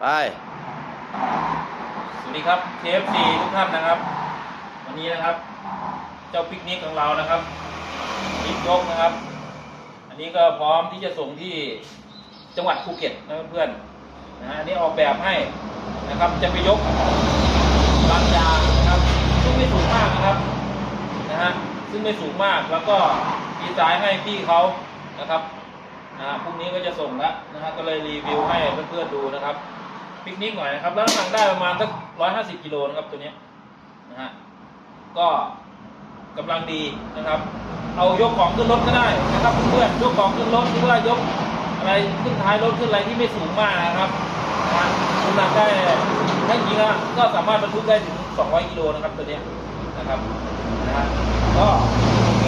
ไป สวัสดีครับ KFC ทุกท่านนะครับ วันนี้นะครับ เจ้าปิกนิกของเรานะครับปิกยกนะครับ อันนี้ก็พร้อมที่จะส่งที่จังหวัดภูเก็ตนะเพื่อนนะฮะอันนี้ออกแบบให้นะครับ จะไปยกบางยางนะครับซึ่งไม่สูงมากนะครับนะฮะซึ่งไม่สูงมากแล้วก็ดีไซน์ให้พี่เขานะครับอ่าพรุ่งนี้ก็จะส่งแล้วนะฮะก็เลยรีวิวให้เพื่อนๆดูนะครับ ปิกนิกหน่อยนะครับ แล้วน้ำหนักได้ประมาณสักร้อยห้าสิบกิโลนะครับตัวนี้นะฮะก็กำลังดีนะครับ เอายกของขึ้นรถก็ได้นะครับเพื่อนๆยกของขึ้นรถหรือว่ายกอะไรขึ้นท้ายรถขึ้นอะไรที่ไม่สูงมากนะครับน้ำหนักได้ถ้าจริงๆอะก็สามารถบรรทุกได้ถึง 200กิโลนะครับตัวนี้นะครับนะฮะก็โอเค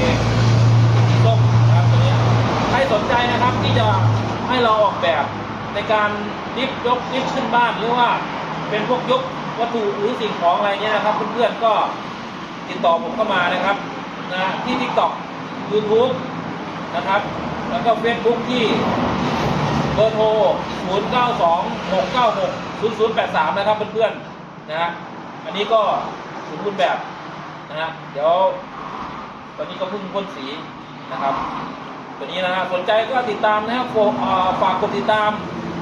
สีส้มนะครับตัวนี้ใครสนใจนะครับที่จะให้เราออกแบบ ในการลิฟต์ยกลิฟต์ขึ้นบ้านหรือว่าเป็นพวกยกวัตถุหรือสิ่งของอะไรเนี้ยนะครับเพื่อนๆก็ติดต่อผมเข้ามานะครับนะที่ TikTok YouTube นะครับ แล้วก็ Facebook ที่เบอร์โทร 0 9 2 6 9 6 0 0 8 3 นะครับเพื่อนๆนะฮะอันนี้ก็สมบูรณ์แบบนะฮะเดี๋ยว ตอนนี้ก็เพิ่งพ่นสีนะครับ ตัวนี้นะฮะสนใจก็ติดตามนะครับฝากกดติดตาม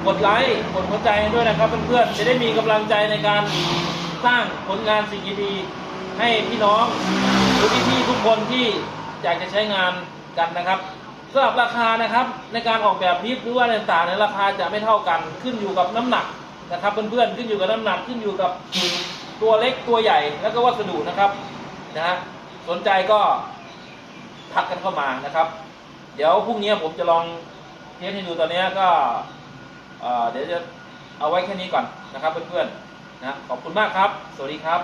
กดไลค์กดหัวใจด้วยนะครับเพื่อนๆจะได้มีกำลังใจในการสร้างผลงานสิ่งดีๆให้พี่น้องหรือพี่ๆทุกคนที่อยากจะใช้งานกันนะครับสำหรับราคานะครับในการออกแบบลิฟต์หรือว่าต่างๆในราคาจะไม่เท่ากันขึ้นอยู่กับน้ำหนักนะครับเพื่อนๆขึ้นอยู่กับน้ำหนักขึ้นอยู่กับตัวเล็กตัวใหญ่แล้วก็วัสดุนะครับนะฮะสนใจก็ทักกันเข้ามานะครับ เดี๋ยวพรุ่งนี้ผมจะลองเทสให้ดูตอนนี้ก็ เดี๋ยวจะเอาไว้แค่นี้ก่อนนะครับเพื่อนๆนะขอบคุณมากครับ สวัสดีครับ